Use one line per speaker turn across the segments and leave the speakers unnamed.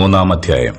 മൂന്നാം അധ്യായം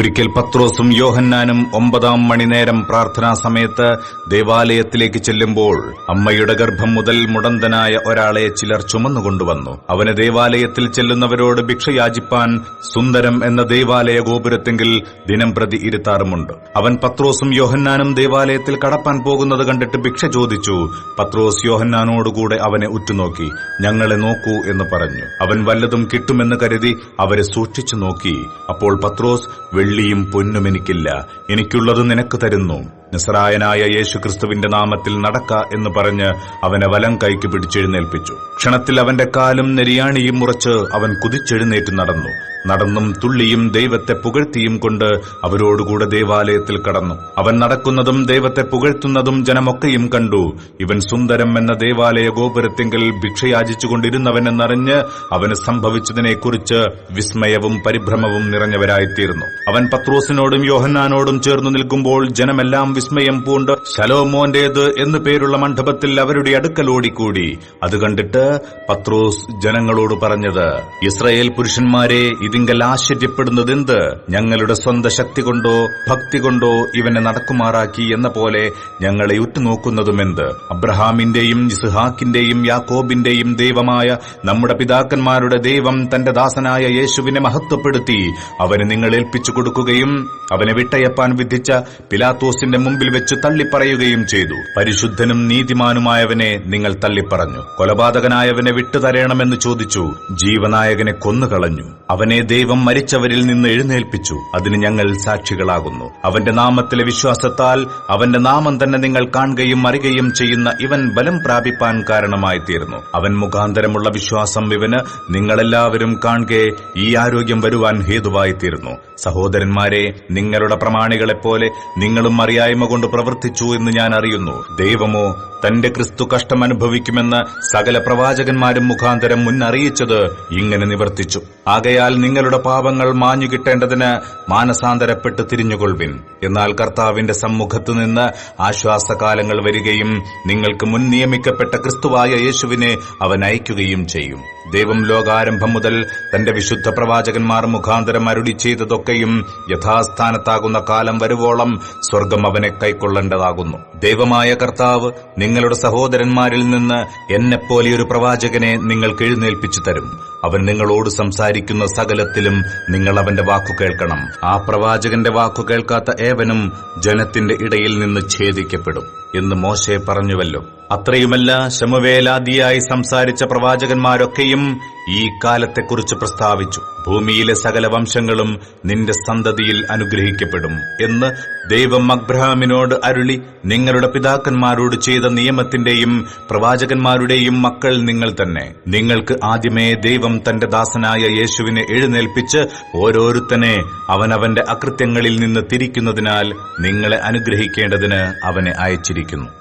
ഒരിക്കൽ പത്രോസും യോഹന്നാനും ഒമ്പതാം മണിനേരം പ്രാർത്ഥനാ സമയത്ത് ദേവാലയത്തിലേക്ക് ചെല്ലുമ്പോൾ അമ്മയുടെ ഗർഭം മുതൽ മുടന്തനായ ഒരാളെ ചിലർ ചുമന്നുകൊണ്ടുവന്നു. അവന് ദേവാലയത്തിൽ ചെല്ലുന്നവരോട് ഭിക്ഷ യാചിപ്പാൻ സുന്ദരം എന്ന ദേവാലയ ഗോപുരത്തെങ്കിൽ ദിനം പ്രതി ഇരുത്താറുമുണ്ട്. അവൻ പത്രോസും യോഹന്നാനും ദേവാലയത്തിൽ കടപ്പാൻ പോകുന്നത് കണ്ടിട്ട് ഭിക്ഷ ചോദിച്ചു. പത്രോസ് യോഹന്നാനോടുകൂടെ അവനെ ഉറ്റുനോക്കി ഞങ്ങളെ നോക്കൂ എന്ന് പറഞ്ഞു. അവൻ വല്ലതും കിട്ടുമെന്ന് കരുതി അവരെ സൂക്ഷിച്ചു നോക്കി. അപ്പോൾ പത്രോസ് വെള്ളിയും പൊന്നും എനിക്കില്ല. എനിക്കുള്ളത് നിനക്ക് തരുന്നു. നിസറായനായ യേശുക്രിസ്തുവിന്റെ നാമത്തിൽ നടക്ക എന്ന് പറഞ്ഞ് അവനെ വലം കൈക്ക് പിടിച്ചെഴുന്നേൽപ്പിച്ചു. ക്ഷണത്തിൽ അവന്റെ കാലും നെരിയാണിയും മുറച്ച് അവൻ കുതിച്ചെഴുന്നേറ്റ് നടന്നു. നടന്നും തുള്ളിയും ദൈവത്തെ പുകഴ്ത്തിയും കൊണ്ട് അവരോടുകൂടെ ദേവാലയത്തിൽ കടന്നു. അവൻ നടക്കുന്നതും ദൈവത്തെ പുകഴ്ത്തുന്നതും ജനമൊക്കെയും കണ്ടു. ഇവൻ സുന്ദരം എന്ന ദേവാലയ ഗോപുരത്തെങ്കിൽ ഭിക്ഷയാചിച്ചുകൊണ്ടിരുന്നവനെന്നറിഞ്ഞ് അവന് സംഭവിച്ചതിനെക്കുറിച്ച് വിസ്മയവും പരിഭ്രമവും നിറഞ്ഞവരായിത്തീർന്നു. അവൻ പത്രോസിനോടും യോഹന്നാനോടും ചേർന്നു നിൽക്കുമ്പോൾ ജനമെല്ലാം വിസ്മയം പൂണ്ട് ശലോമോന്റേത് എന്നു പേരുള്ള മണ്ഡപത്തിൽ അവരുടെ അടുക്കൽ ഓടിക്കൂടി. അത് കണ്ടിട്ട് പത്രോസ് ജനങ്ങളോട് പറഞ്ഞത് ഇസ്രയേൽ പുരുഷന്മാരെ ഇതിങ്കൽ ആശ്ചര്യപ്പെടുന്നതെന്ത് ഞങ്ങളുടെ സ്വന്തം ശക്തി കൊണ്ടോ ഭക്തി കൊണ്ടോ ഇവനെ നടക്കുമാറാക്കി എന്ന പോലെ ഞങ്ങളെ ഉറ്റുനോക്കുന്നതുമെന്ത് അബ്രഹാമിന്റെയും ഇസ്ഹാക്കിന്റെയും യാക്കോബിന്റെയും ദൈവമായ നമ്മുടെ പിതാക്കന്മാരുടെ ദൈവം തന്റെ ദാസനായ യേശുവിനെ മഹത്വപ്പെടുത്തി. അവന് നിങ്ങൾ ഏൽപ്പിച്ചു കൊടുക്കുകയും അവനെ വിട്ടയപ്പാൻ വിധിച്ച പിലാത്തോസിന്റെ മുമ്പിൽ വെച്ച് തള്ളിപ്പറയുകയും ചെയ്തു. പരിശുദ്ധനും നീതിമാനുമായവനെ നിങ്ങൾ തള്ളിപ്പറഞ്ഞു. കൊലപാതകനായവനെ വിട്ടുതരണമെന്ന് ചോദിച്ചു. ജീവനായകനെ കൊന്നുകളഞ്ഞു. അവനെ ദൈവം മരിച്ചവരിൽ നിന്ന് എഴുന്നേൽപ്പിച്ചു. അതിന് ഞങ്ങൾ സാക്ഷികളാകുന്നു. അവന്റെ നാമത്തിലെ വിശ്വാസത്താൽ അവന്റെ നാമം തന്നെ നിങ്ങൾ കാണുകയും അറിയുകയും ചെയ്യുന്ന ഇവൻ ബലം പ്രാപിപ്പാൻ കാരണമായി തീർന്നു അവൻ മുഖാന്തരമുള്ള വിശ്വാസം ഇവന് നിങ്ങളെല്ലാവരും കാണുകെ ഈ ആരോഗ്യം വരുവാൻ ഹേതുവായി തീർന്നു സഹോദരന്മാരെ നിങ്ങളുടെ പ്രമാണികളെപ്പോലെ നിങ്ങളും അറിയായ്മ കൊണ്ട് പ്രവർത്തിച്ചു എന്ന് ഞാൻ അറിയുന്നു. ദൈവമോ തന്റെ ക്രിസ്തു കഷ്ടം അനുഭവിക്കുമെന്ന് സകല പ്രവാചകന്മാരും മുഖാന്തരം മുന്നറിയിച്ചത് ഇങ്ങനെ നിവർത്തിച്ചു. ആകയാൽ നിങ്ങളുടെ പാപങ്ങൾ മാഞ്ഞു കിട്ടേണ്ടതിന് മാനസാന്തരപ്പെട്ട് തിരിഞ്ഞുകൊള്ളിൻ എന്നാൽ കർത്താവിന്റെ സമ്മുഖത്തു നിന്ന് ആശ്വാസകാലങ്ങൾ വരികയും നിങ്ങൾക്ക് മുൻ നിയമിക്കപ്പെട്ട ക്രിസ്തുവായ യേശുവിനെ അവൻ അയക്കുകയും ചെയ്യും. ദൈവം ലോകാരംഭം മുതൽ തന്റെ വിശുദ്ധ പ്രവാചകന്മാർ മുഖാന്തരം അരുളി ചെയ്തതൊക്കെയും യഥാസ്ഥാനത്താകുന്ന കാലം വരുവോളം സ്വർഗം അവനെ കൈക്കൊള്ളേണ്ടതാകുന്നു. ദൈവമായ കർത്താവ് നിങ്ങളുടെ സഹോദരന്മാരിൽ നിന്ന് എന്നെപ്പോലെയൊരു പ്രവാചകനെ നിങ്ങൾക്ക് എഴുന്നേൽപ്പിച്ചു തരും. അവൻ നിങ്ങളോട് സംസാരിക്കുന്ന സകലത്തിലും നിങ്ങൾ അവന്റെ വാക്കു കേൾക്കണം. ആ പ്രവാചകന്റെ വാക്കു കേൾക്കാത്ത ഏവനും ജനത്തിന്റെ ഇടയിൽ നിന്ന് ഛേദിക്കപ്പെടും എന്ന് മോശെ പറഞ്ഞുവല്ലോ. അത്രയുമല്ല ശമുവേലാദിയായി സംസാരിച്ച പ്രവാചകന്മാരൊക്കെയും ഈ കാലത്തെക്കുറിച്ച് പ്രസ്താവിച്ചു. ഭൂമിയിലെ സകല വംശങ്ങളും നിന്റെ സന്തതിയിൽ അനുഗ്രഹിക്കപ്പെടും എന്ന് ദൈവം അബ്രഹാമിനോട് അരുളി നിങ്ങളുടെ പിതാക്കന്മാരോട് ചെയ്ത നിയമത്തിന്റെയും പ്രവാചകന്മാരുടെയും മക്കൾ നിങ്ങൾ തന്നെ. നിങ്ങൾക്ക് ആദ്യമേ ദൈവം തന്റെ ദാസനായ യേശുവിനെ എഴുന്നേൽപ്പിച്ച് ഓരോരുത്തനെ അവനവന്റെ അകൃത്യങ്ങളിൽ നിന്ന് തിരിക്കുന്നതിനാൽ നിങ്ങളെ അനുഗ്രഹിക്കേണ്ടതിന് അവനെ അയച്ചിരിക്കുന്നു.